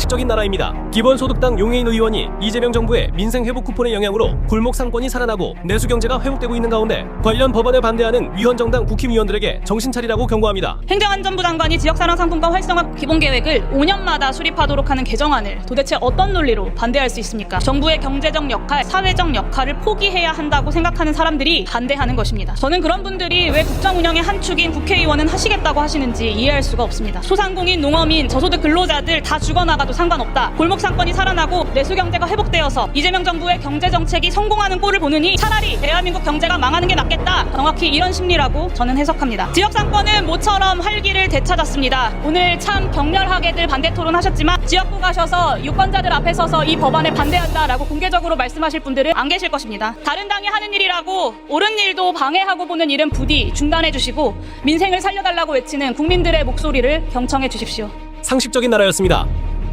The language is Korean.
상식적인 나라입니다. 기본소득당 용해인 의원이 이재명 정부의 민생 회복 쿠폰의 영향으로 골목 상권이 살아나고 내수 경제가 회복되고 있는 가운데 관련 법안에 반대하는 위헌정당 국힘의원들에게 정신 차리라고 경고합니다. 행정안전부 장관이 지역사랑 상품권 활성화 기본계획을 5년마다 수립하도록 하는 개정안을 도대체 어떤 논리로 반대할 수 있습니까? 정부의 경제적 역할, 사회적 역할을 포기해야 한다고 생각하는 사람들이 반대하는 것입니다. 저는 그런 분들이 왜 국정 운영의 한 축인 국회의원은 하시겠다고 하시는지 이해할 수가 없습니다. 소상공인, 농어민, 저소득 근로자들 다 죽어나가 도 상관없다. 골목 상권이 살아나고 내수 경제가 회복되어서 이재명 정부의 경제 정책이 성공하는 꼴을 보느니 차라리 대한민국 경제가 망하는 게 낫겠다. 정확히 이런 심리라고 저는 해석합니다. 지역 상권은 모처럼 활기를 되찾았습니다. 오늘 참 격렬하게들 반대 토론하셨지만 지역구 가셔서 유권자들 앞에 서서 이 법안에 반대한다라고 공개적으로 말씀하실 분들은 안 계실 것입니다. 다른 당이 하는 일이라고 옳은 일도 방해하고 보는 일은 부디 중단해 주시고 민생을 살려달라고 외치는 국민들의 목소리를 경청해 주십시오. 상식적인 나라였습니다.